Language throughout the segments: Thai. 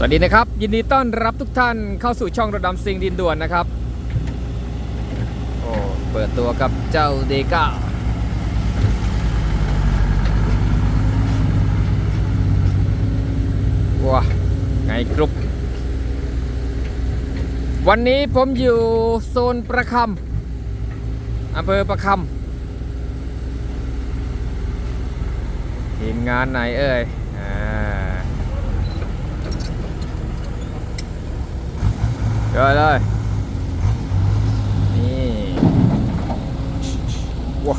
สวัสดีนะครับ ยินดีต้อนรับทุกท่านเข้าสู่ช่องระดำซิงดินด่วนนะครับ โอ้เปิดตัวกับเจ้าเดก้าว้าไงกรุ๊ปวันนี้ผมอยู่โซนประคำอำเภอประคำทีมงานไหนเอ่ย อ่าเจอเลยนี่ว้า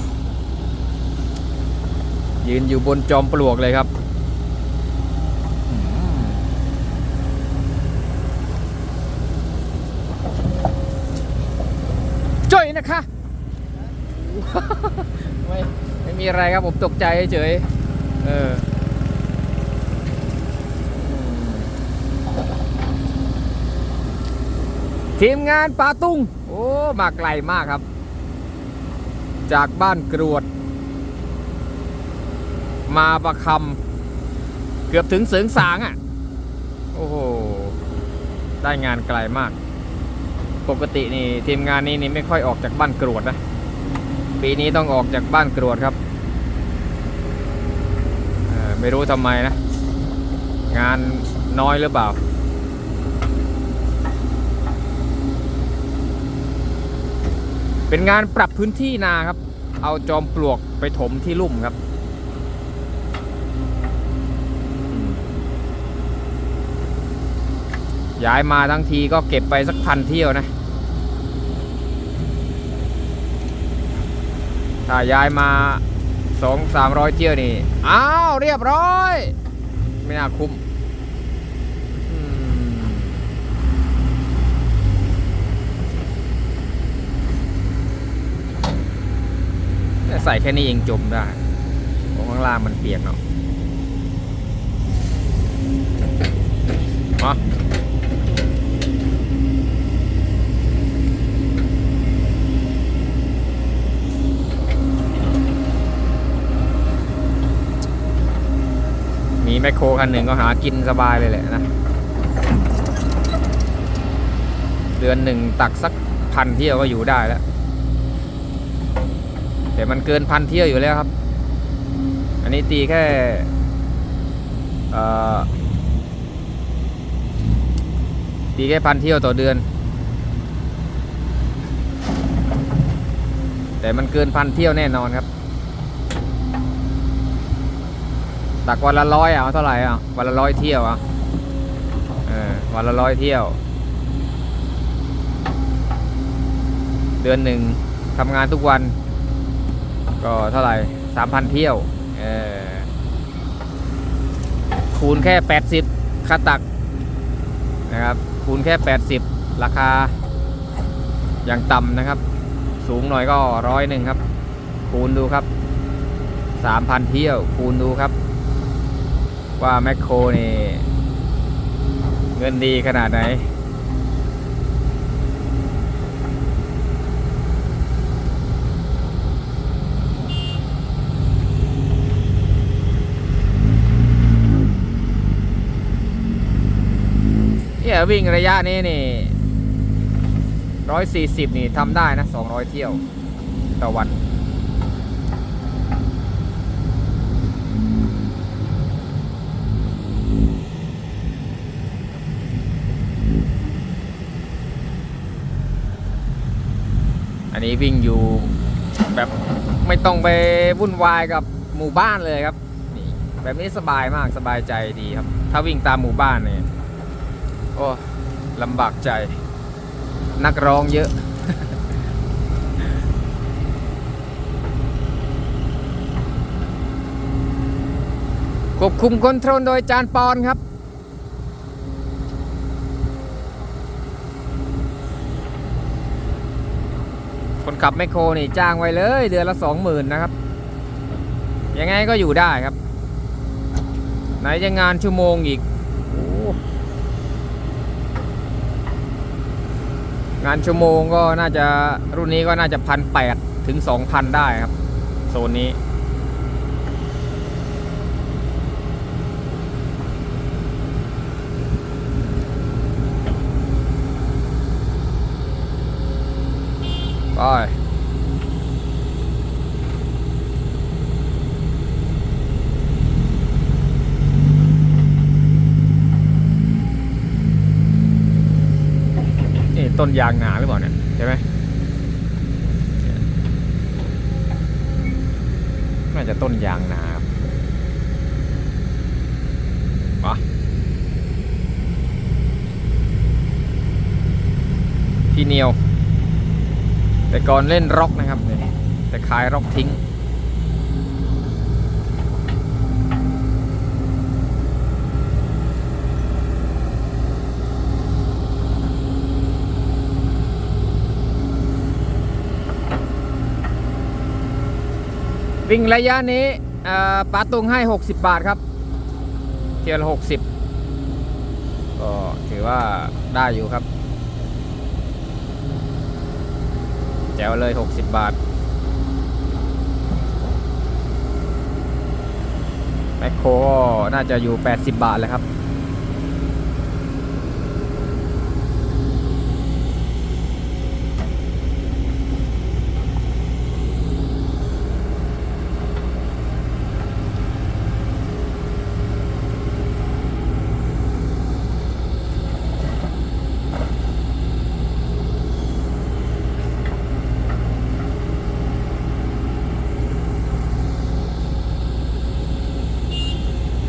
ยืนอยู่บนจอมปลวกเลยครับอืมจ้อยนะคะไม่ไม่มีอะไรครับผมตกใจเฉยๆเออ ทีมงานป่าตุ้ง โอ้ มาไกลมากครับ จากบ้านกรวด มาประคำเกือบถึงเสริงสางอะ่ะ โอ้โห ได้งานไกลมาก ปกตินี่ทีมงานนี้นี่ไม่ค่อยออกจากบ้านกรวดนะ ปีนี้ต้องออกจากบ้านกรวดครับ ไม่รู้ทำไมนะ งานน้อยหรือเปล่า เป็นงานปรับพื้นที่นาครับ เอาจอมปลวกไปถมที่ลุ่มครับ ย้ายมาทั้งทีก็เก็บไปสักพันเที่ยวนะ ถ้าย้ายมาสองสามร้อยเที่ยวนี่ อ้าว เรียบร้อย ไม่น่าคุ้ม ใส่แค่นี้เองจมได้เพราะข้างล่างมันเปียกเนาะมามีแมคโครคันหนึ่งก็หากินสบายเลยแหละนะ เดือนหนึ่งตักสักพันเที่ยวก็อยู่ได้แล้ว แต่มันเกินพันเที่ยวอยู่แล้วครับ อันนี้ตีแค่ตีแค่พันเที่ยวต่อเดือน แต่มันเกินพันเที่ยวแน่นอนครับ ตักวันละร้อยเอาเท่าไหร่อะวันละร้อยเที่ยวอะเออวันละร้อยเที่ยว เดือนหนึ่งทำงานทุกวัน ก็เท่าไหร่สามพันเที่ยวคูณแค่แปดสิบค่าตักนะครับคูณแค่แปดสิบราคาอย่างต่ำนะครับ สูงหน่อยก็ร้อยหนึ่งครับ คูณดูครับสามพันเที่ยว คูณดูครับ ว่าแมคโครนี่ เงินดีขนาดไหน เนี่วิ่งระยะนี้นี่ร้อยสี่สิบนี่ทำได้นะสองร้อยเที่ยวต่อวัน อันนี้วิ่งอยู่แบบไม่ต้องไปวุ่นวายกับหมู่บ้านเลยครับนี่แบบนี้สบายมากสบายใจดีครับ ถ้าวิ่งตามหมู่บ้านเนี่ย อ้ลำบากใจ นักร้องเยอะ ควบคุมคอนโทรลโดยจานปอนครับคนขับแมโครนี่จ้างไว้เลย เดือนละสองหมื่นนะครับ ยังไงก็อยู่ได้ครับ ไหนจะงานชั่วโมงอีก งานชั่วโมงก็น่าจะรุ่นนี้ก็น่าจะพันแปดถึงสองพันได้ครับ โซนนี้ ไป ต้นยางหนาหรือเปล่าเนี่ยใช่ไหมน่าจะต้นยางหนาครับมาพี่เนียว แต่ก่อนเล่นร็อกนะครับเนี่ยแต่ขายร็อกทิ้ง วิ่งระยะนี้เอ่อปาตุงให้ 60 บาทครับ เที่ยวละ60ก็ถือว่าได้อยู่ครับ แจวเลย 60 บาทแมคโครก็น่าจะอยู่ 80 บาทเลยครับ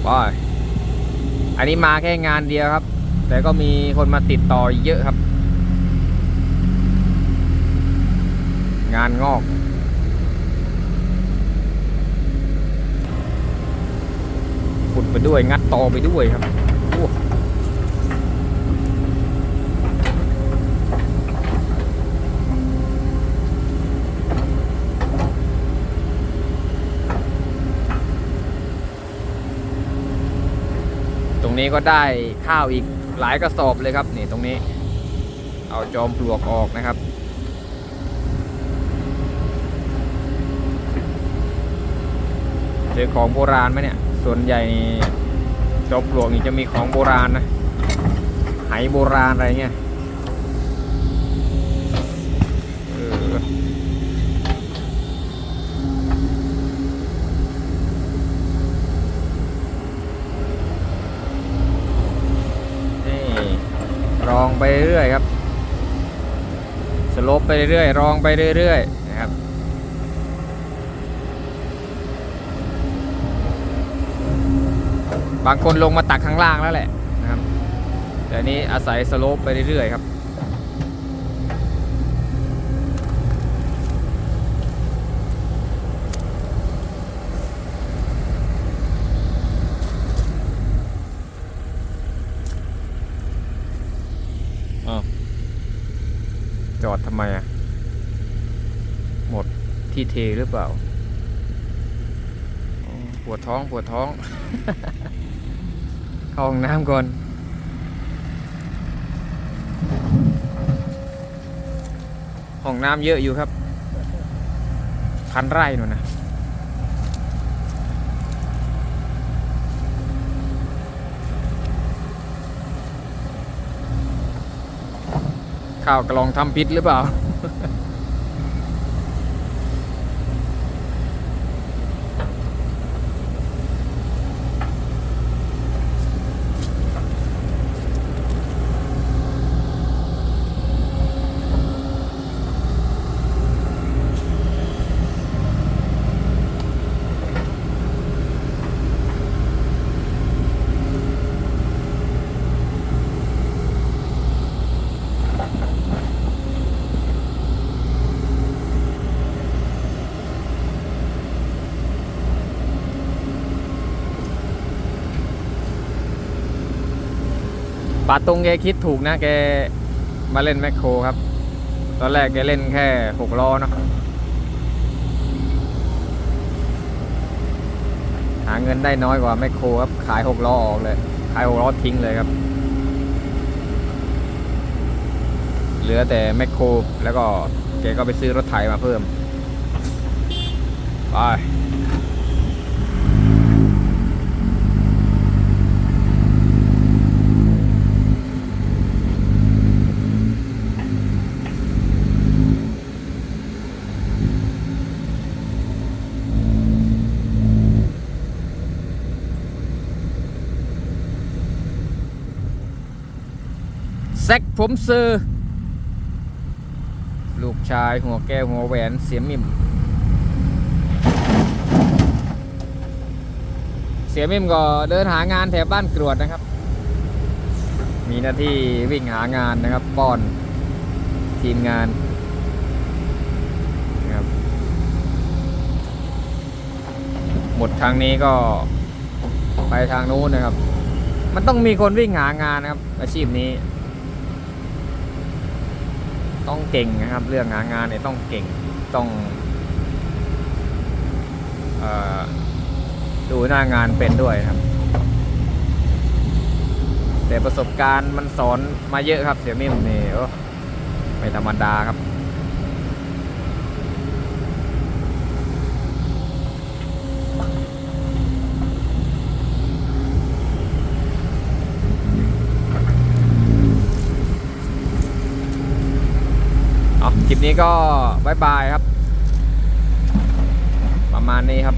ไป อันนี้มาแค่งานเดียวครับ แต่ก็มีคนมาติดต่อเยอะครับ งานงอกขุดไปด้วยงัดตอไปด้วยครับโอ้ตรง นี้ก็ได้ข้าวอีกหลายกระสอบเลยครับนี่ตรงนี้ เอาจอมปลวกออกนะครับ เจอของโบราณไหมเนี่ย ส่วนใหญ่จอมปลวกนี่จะมีของโบราณนะไหโบราณอะไรเงี้ยเออนี่ รองไปเรื่อยครับสโลปไปเรื่อยรองไปเรื่อยๆนะครับบางคนลงมาตักข้างล่างแล้วแหละนะครับแต่นนี้อาศัยสโลปไปเรื่อยๆครับ จอดทำไมอะ หมดที่เทหรือเปล่า ปวดท้องปวดท้อง เข้าห้องน้ำก่อน ห้องน้ำเยอะอยู่ครับ พันไร่นู่นนะ ข้าวกล่องทำพิษหรือเปล่า ป่าตรงแกคิดถูกนะแกมาเล่นแมคโครครับ ตอนแรกแกเล่นแค่หกล้อเนาะหาเงินได้น้อยกว่าแมคโครครับขายหกล้อออกเลย ขายหกล้อทิ้งเลยครับ เหลือแต่แมคโครแล้วก็แกก็ไปซื้อรถไถมาเพิ่มไป ซกผมซื้อ ลูกชายหัวแก้วหัวแหวนเสียมิม เสียมิมก็เดินหางานแถวบ้านกรวดนะครับ มีหน้าที่วิ่งหางานนะครับ ป้อน ทีมงานนะครับหมดทางนี้ก็ไปทางนู้นนะครับ มันต้องมีคนวิ่งหางานนะครับ อาชีพนี้ ต้องเก่งนะครับ เรื่องงานงานเนี่ยต้องเก่งต้องอดูหน้างานเป็นด้วยครับ แต่ประสบการณ์มันสอนมาเยอะครับเสียมิ่มนี่ไม่ธรรมดาครับ เอาคลิ ปนี้ก็บายบายครับ ประมาณนี้ครับ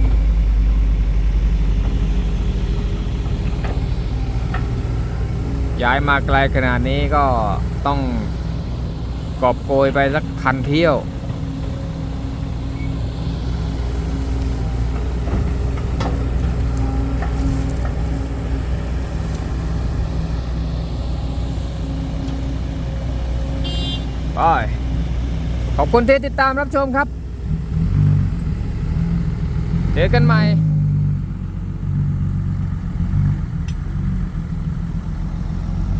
ย้ายมาไกลขนาดนี้ก็ต้องกอบโกยไปสักคันเที่ยว ไป ขอบคุณที่ติดตามรับชมครับ เจอกันใหม่